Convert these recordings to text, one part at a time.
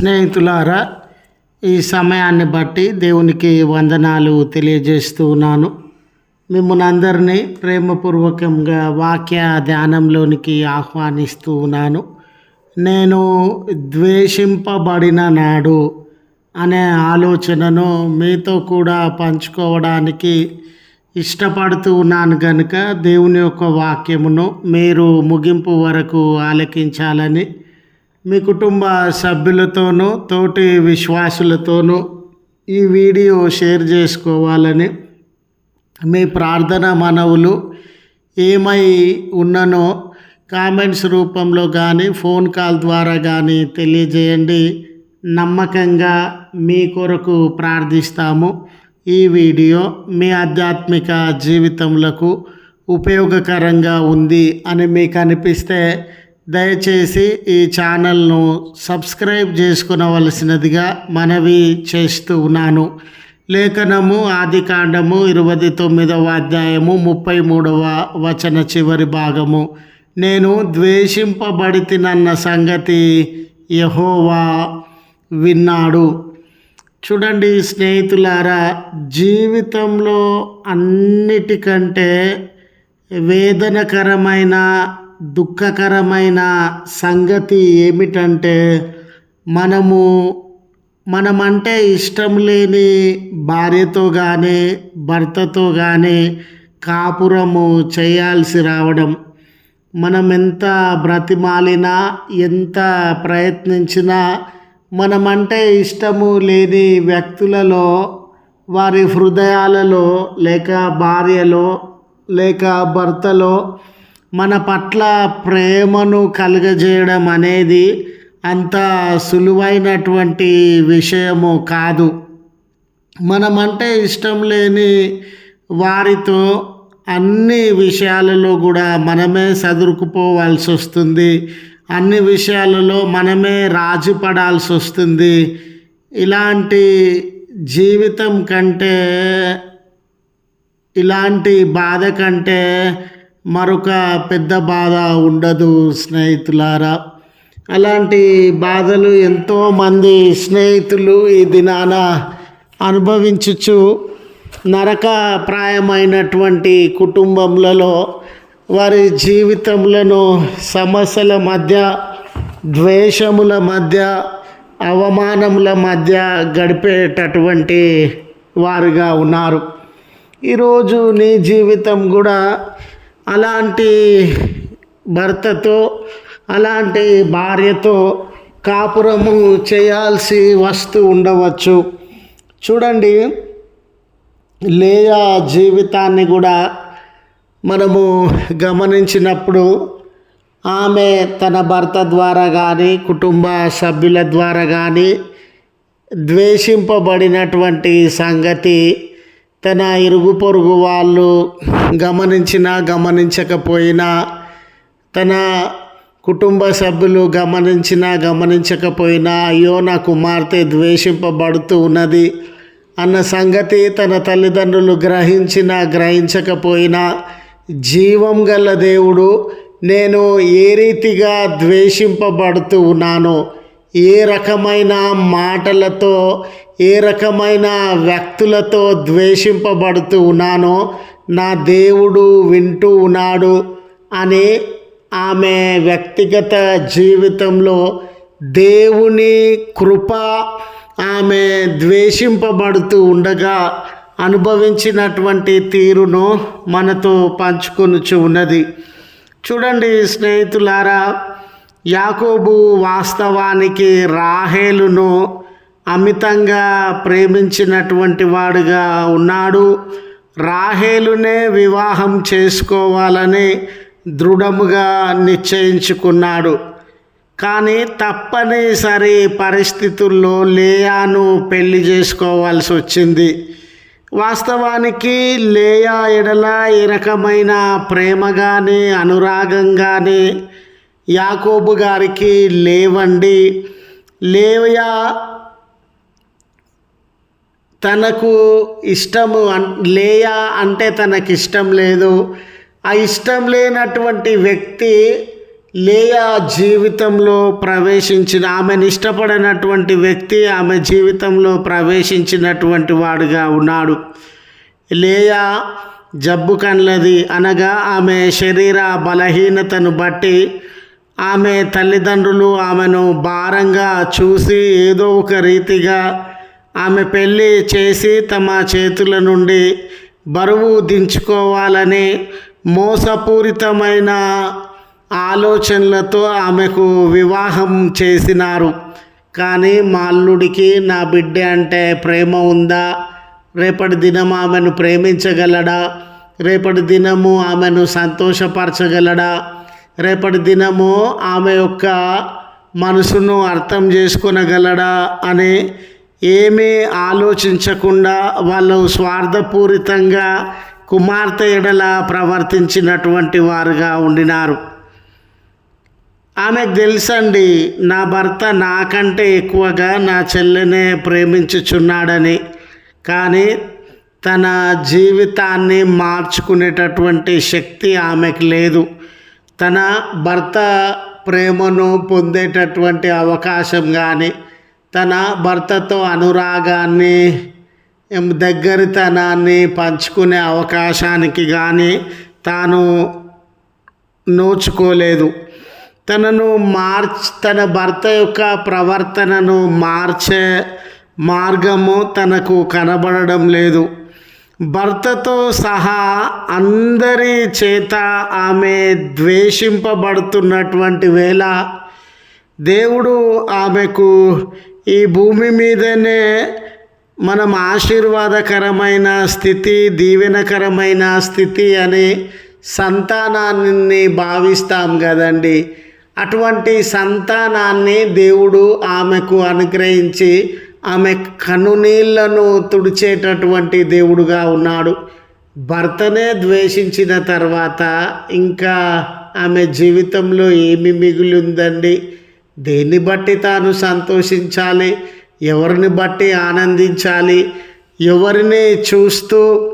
స్నేహితులారా ఈ సమయాన్ని బట్టి దేవునికి వందనాలు తెలియజేస్తూ ఉన్నాను. మిమ్మల్ని అందరినీ ప్రేమపూర్వకంగా వాక్య ధ్యానంలోనికి ఆహ్వానిస్తూ ఉన్నాను. నేను ద్వేషింపబడిన నాడు అనే ఆలోచనను మీతో కూడా పంచుకోవడానికి ఇష్టపడుతూ ఉన్నాను కనుక దేవుని యొక్క వాక్యమును మీరు ముగింపు వరకు ఆలకించాలని మీ కుటుంబ సభ్యులతోనూ తోటి విశ్వాసులతోనూ ఈ వీడియో షేర్ చేసుకోవాలని మీ ప్రార్థన మనవులు ఏమై ఉన్ననో కామెంట్స్ రూపంలో కానీ ఫోన్ కాల్ ద్వారా కానీ తెలియజేయండి. నమ్మకంగా మీ కొరకు ప్రార్థిస్తాము. ఈ వీడియో మీ ఆధ్యాత్మిక జీవితములకు ఉపయోగకరంగా ఉంది అని మీకు అనిపిస్తే దయచేసి ఈ ఛానల్ను సబ్స్క్రైబ్ చేసుకునవలసినదిగా మనవి చేస్తూ ఉన్నాను. లేఖనము ఆదికాండము ఇరవై తొమ్మిదవ అధ్యాయము ముప్పై మూడవ వచన చివరి భాగము. నేను ద్వేషింపబడితినన్న సంగతి యహోవా విన్నాడు. చూడండి స్నేహితులారా జీవితంలో అన్నిటికంటే వేదనకరమైన దుఃఖకరమైన సంగతి ఏమిటంటే మనము మనమంటే ఇష్టం లేని భార్యతో కానీ భర్తతో కానీ కాపురము చేయాల్సి రావడం. మనం ఎంత బ్రతిమాలినా ఎంత ప్రయత్నించినా మనమంటే ఇష్టము లేని వ్యక్తులలో వారి హృదయాలలో లేక భార్యలో లేక భర్తలో మన పట్ల ప్రేమను కలుగజేయడం అనేది అంత సులువైనటువంటి విషయము కాదు. మనమంటే ఇష్టం లేని వారితో అన్ని విషయాలలో కూడా మనమే సదురుకుపోవాల్సి వస్తుంది. అన్ని విషయాలలో మనమే రాజు పడాల్సి వస్తుంది. ఇలాంటి జీవితం కంటే ఇలాంటి బాధ కంటే మరొక పెద్ద బాధ ఉండదు స్నేహితులారా. అలాంటి బాధలు ఎంతోమంది స్నేహితులు ఈ దినాన అనుభవించుచు నరకప్రాయమైనటువంటి కుటుంబములలో వారి జీవితములను సమస్యల మధ్య ద్వేషముల మధ్య అవమానముల మధ్య గడిపేటటువంటి వారుగా ఉన్నారు. ఈరోజు నీ జీవితం కూడా అలాంటి భర్తతో అలాంటి భార్యతో కాపురము చేయాల్సి వస్తూ ఉండవచ్చు. చూడండి లేయా జీవితాన్ని కూడా మనము గమనించినప్పుడు ఆమె తన భర్త ద్వారా కానీ కుటుంబ సభ్యుల ద్వారా కానీ ద్వేషింపబడినటువంటి సంగతి తన ఇరుగు పొరుగు వాళ్ళు గమనించినా గమనించకపోయినా తన కుటుంబ సభ్యులు గమనించినా గమనించకపోయినా అయ్యో నా కుమార్తె ద్వేషింపబడుతూ ఉన్నది అన్న సంగతి తన తల్లిదండ్రులు గ్రహించినా గ్రహించకపోయినా జీవం గల దేవుడు నేను ఏ రీతిగా ద్వేషింపబడుతూ ఉన్నానో ఏ రకమైన మాటలతో ఏ రకమైన వ్యక్తులతో ద్వేషింపబడుతూ ఉన్నానో నా దేవుడు వింటూ ఉన్నాడు అని ఆమె వ్యక్తిగత జీవితంలో దేవుని కృప ఆమె ద్వేషింపబడుతూ ఉండగా అనుభవించినటువంటి తీరును మనతో పంచుకొనుచు ఉన్నది. చూడండి స్నేహితులారా యాకోబు వాస్తవానికి రాహేలును అమితంగా ప్రేమించినటువంటి వాడుగా ఉన్నాడు. రాహేలునే వివాహం చేసుకోవాలని దృఢముగా నిశ్చయించుకున్నాడు. కానీ తప్పనిసరి పరిస్థితుల్లో లేయాను పెళ్ళి చేసుకోవాల్సి వచ్చింది. వాస్తవానికి లేయా ఎడల ఏ రకమైన ప్రేమ కానీ అనురాగం కానీ యాకోబు గారికి లేవండి. లేయా తనకు ఇష్టము అన్- లేయా అంటే తనకి ఇష్టం లేదు. ఆ ఇష్టం లేనటువంటి వ్యక్తి లేయా జీవితంలో ప్రవేశించిన ఆమెను ఇష్టపడినటువంటి వ్యక్తి ఆమె జీవితంలో ప్రవేశించినటువంటి వాడుగా ఉన్నాడు. లేయా జబ్బు కన్నది అనగా ఆమె శరీర బలహీనతను బట్టి ఆమె తల్లిదండ్రులు ఆమెను భారంగా చూసి ఏదో ఒక రీతిగా ఆమె పెళ్ళి చేసి తమ చేతుల నుండి బరువు దించుకోవాలని మోసపూరితమైన ఆలోచనలతో ఆమెకు వివాహం చేసినారు. కానీ మా అల్లుడికి నా బిడ్డ అంటే ప్రేమ ఉందా? రేపటి దినం ఆమెను ప్రేమించగలడా? రేపటి దినము ఆమెను సంతోషపరచగలడా? రేపటి దినము ఆమె యొక్క మనసును అర్థం చేసుకొనగలడా? అని ఏమీ ఆలోచించకుండా వాళ్ళు స్వార్థపూరితంగా కుమార్తె ఎడల ప్రవర్తించినటువంటి వారుగా ఉండినారు. ఆమెకు తెలుసండి నా భర్త నాకంటే ఎక్కువగా నా చెల్లెనే ప్రేమించుచున్నాడని. కానీ తన జీవితాన్ని మార్చుకునేటటువంటి శక్తి ఆమెకు లేదు. తన భర్త ప్రేమను పొందేటటువంటి అవకాశం కానీ తన భర్తతో అనురాగాన్ని దగ్గరితనాన్ని పంచుకునే అవకాశానికి కానీ తాను నోచుకోలేదు. తనను మార్చ్ తన భర్త యొక్క ప్రవర్తనను మార్చే మార్గము తనకు కనబడడం లేదు. భర్తతో సహా అందరి చేత ఆమె ద్వేషింపబడుతున్నటువంటి వేళ దేవుడు ఆమెకు ఈ భూమి మీదనే మనం ఆశీర్వాదకరమైన స్థితి దీవెనకరమైన స్థితి అని సంతానాన్ని భావిస్తాం కదండి. అటువంటి సంతానాన్ని దేవుడు ఆమెకు అనుగ్రహించి ఆమె కనునీళ్ళను తుడిచేటటువంటి దేవుడుగా ఉన్నాడు. భర్తనే ద్వేషించిన తర్వాత ఇంకా ఆమె జీవితంలో ఏమి మిగిలి ఉందండి దేన్ని బట్టి తాను సంతోషించాలి? ఎవరిని బట్టి ఆనందించాలి? ఎవరిని చూస్తూ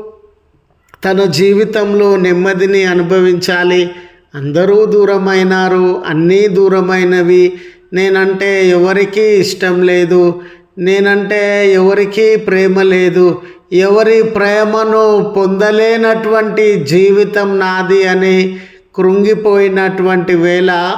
తన జీవితంలో నెమ్మదిని అనుభవించాలి? అందరూ దూరమైనారు అన్నీ దూరమైనవి. నేనంటే ఎవరికీ ఇష్టం లేదు. నేనంటే ఎవరికీ ప్రేమ లేదు. ఎవరి ప్రేమను పొందలేనటువంటి జీవితం నాది అని కృంగిపోయినటువంటి వేళ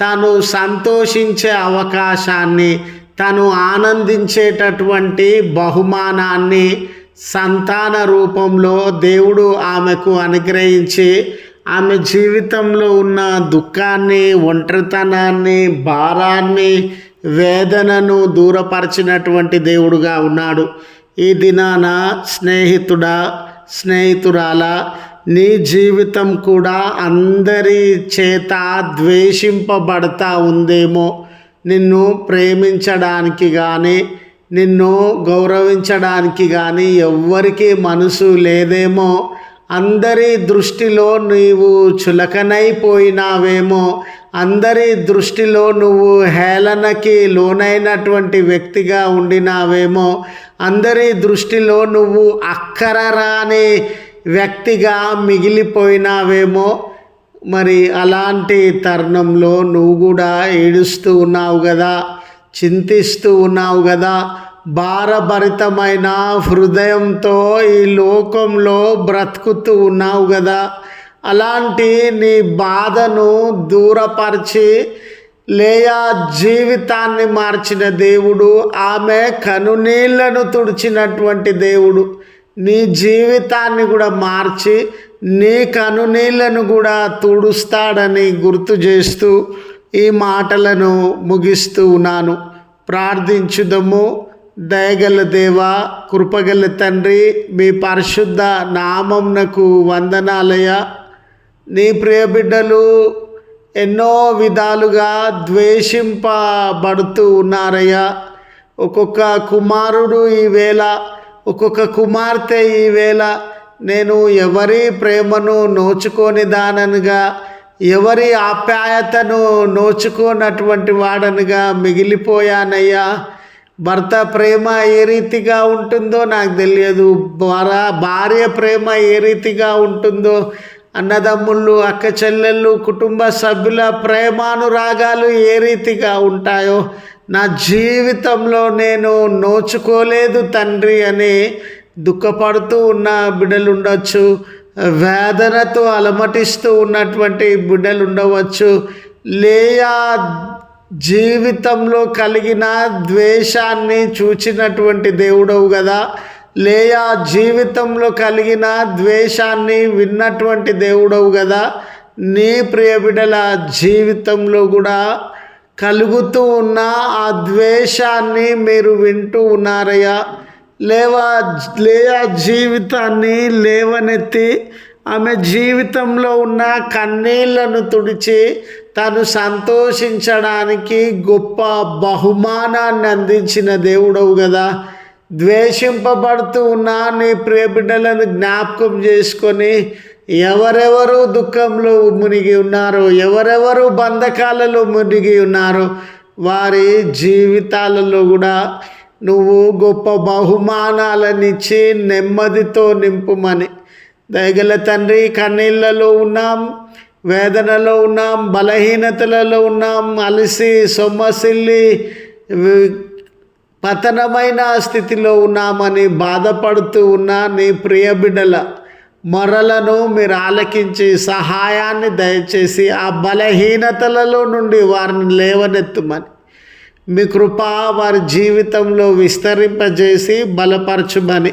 తను సంతోషించే అవకాశాన్ని తను ఆనందించేటటువంటి బహుమానాన్ని సంతాన రూపంలో దేవుడు ఆమెకు అనుగ్రహించి ఆమె జీవితంలో ఉన్న దుఃఖాన్ని ఒంటరితనాన్ని భారాన్ని వేదనను దూరపరిచినటువంటి దేవుడుగా ఉన్నాడు. ఈ దినాన స్నేహితుడా స్నేహితురాల నీ జీవితం కూడా అందరి చేత ద్వేషింపబడతా ఉందేమో. నిన్ను ప్రేమించడానికి కానీ నిన్ను గౌరవించడానికి కానీ ఎవ్వరికీ మనసు లేదేమో. అందరి దృష్టిలో నీవు చులకనైపోయినావేమో. అందరి దృష్టిలో నువ్వు హేళనకి లోనైనటువంటి వ్యక్తిగా ఉండినావేమో. అందరి దృష్టిలో నువ్వు అక్కరరాని వ్యక్తిగా మిగిలిపోయినావేమో. మరి అలాంటి తరుణంలో నువ్వు కూడా ఏడుస్తూ ఉన్నావు కదా చింతిస్తూ ఉన్నావు కదా భారభరితమైన హృదయంతో ఈ లోకంలో బ్రతుకుతూ ఉన్నావు కదా అలాంటి నీ బాధను దూరపరిచి లేయా జీవితాన్ని మార్చిన దేవుడు ఆమె కనునీళ్ళను తుడిచినటువంటి దేవుడు. నీ జీవితాన్ని కూడా మార్చి నీ కనునీళ్ళను కూడా తుడుస్తాడని గుర్తు చేస్తూ ఈ మాటలను ముగిస్తూ ఉన్నాను. ప్రార్థించుదము. దయగల దేవ కృపగల తండ్రి మీ పరిశుద్ధ నామంనకు వందనాలయ నీ ప్రియబిడ్డలు ఎన్నో విధాలుగా ద్వేషింపబడుతూ ఉన్నారయ్యా. ఒక్కొక్క కుమారుడు ఈవేళ ఒక్కొక్క కుమార్తె ఈవేళ నేను ఎవరి ప్రేమను నోచుకొని దాననుగా ఎవరి ఆప్యాయతను నోచుకోనటువంటి వాడనుగా మిగిలిపోయానయ్యా. భర్త ప్రేమ ఏ రీతిగా ఉంటుందో నాకు తెలియదు. భార్య భార్య ప్రేమ ఏ రీతిగా ఉంటుందో అన్నదమ్ముళ్ళు అక్క చెల్లెళ్ళు కుటుంబ సభ్యుల ప్రేమానురాగాలు ఏ రీతిగా ఉంటాయో నా జీవితంలో నేను నోచుకోలేదు తండ్రి అని దుఃఖపడుతూ ఉన్న బిడ్డలు ఉండొచ్చు వేదనతో అలమటిస్తూ ఉన్నటువంటి బిడ్డలు ఉండవచ్చు లేయా జీవితంలో కలిగిన ద్వేషాన్ని చూచినటువంటి దేవుడవు కదా లేయా జీవితంలో కలిగిన ద్వేషాన్ని విన్నటువంటి దేవుడవు కదా నీ ప్రియ బిడ్డల జీవితంలో కూడా కలుగుతూ ఉన్న ఆ ద్వేషాన్ని మీరు వింటూ ఉన్నారయ్యా. లేవా లేయా జీవితాన్ని లేవనెత్తి ఆమె జీవితంలో ఉన్న కన్నీళ్ళను తుడిచి తను సంతోషించడానికి గొప్ప బహుమానాన్ని అందించిన దేవుడవు కదా. ద్వేషింపబడుతూ ఉన్న నీ ప్రియబిడ్డలను జ్ఞాపకం చేసుకొని ఎవరెవరు దుఃఖంలో మునిగి ఉన్నారో ఎవరెవరు బంధకాలలో మునిగి ఉన్నారో వారి జీవితాలలో కూడా నువ్వు గొప్ప బహుమానాలనిచ్చి నెమ్మదితో నింపుమని. దయగల తండ్రి కన్నీళ్ళలో ఉన్నాం వేదనలో ఉన్నాం బలహీనతలలో ఉన్నాం అలసి సొమ్మసిల్లి పతనమైన స్థితిలో ఉన్నామని బాధపడుతూ ఉన్న నీ ప్రియ బిడ్డల మొరలను మీరు ఆలకించి సహాయాన్ని దయచేసి ఆ బలహీనతలలో నుండి వారిని లేవనెత్తుమని. మీ కృప వారి జీవితంలో విస్తరింపజేసి బలపరచుమని.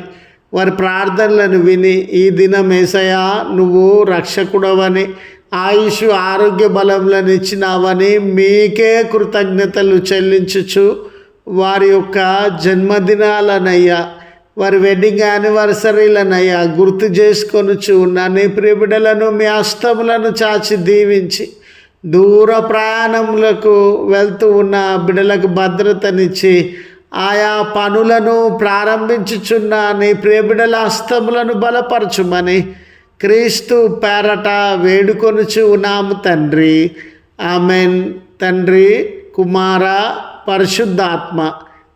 వారి ప్రార్థనలను విని ఈ దినం ఏసయా నువ్వు రక్షకుడవని ఆయుష్ ఆరోగ్య బలములను ఇచ్చినావని మీకే కృతజ్ఞతలు చెల్లించుచు వారి యొక్క జన్మదినాలనయ్యా. వారి వెడ్డింగ్ యానివర్సరీలనయ్యా గుర్తు చేసుకొనుచు ఉన్న నీ ప్రిబిడలను మీ అస్తములను చాచి దీవించి దూర ప్రయాణములకు వెళ్తూ ఉన్న బిడలకు భద్రతనిచ్చి ఆయా పనులను ప్రారంభించుచున్న నీ ప్రియబిడల హస్తములను బలపరచుమని క్రీస్తు పేరట వేడుకొనుచు ఉన్నాము తండ్రి. ఆమెన్. తండ్రి కుమార పరిశుద్ధాత్మ.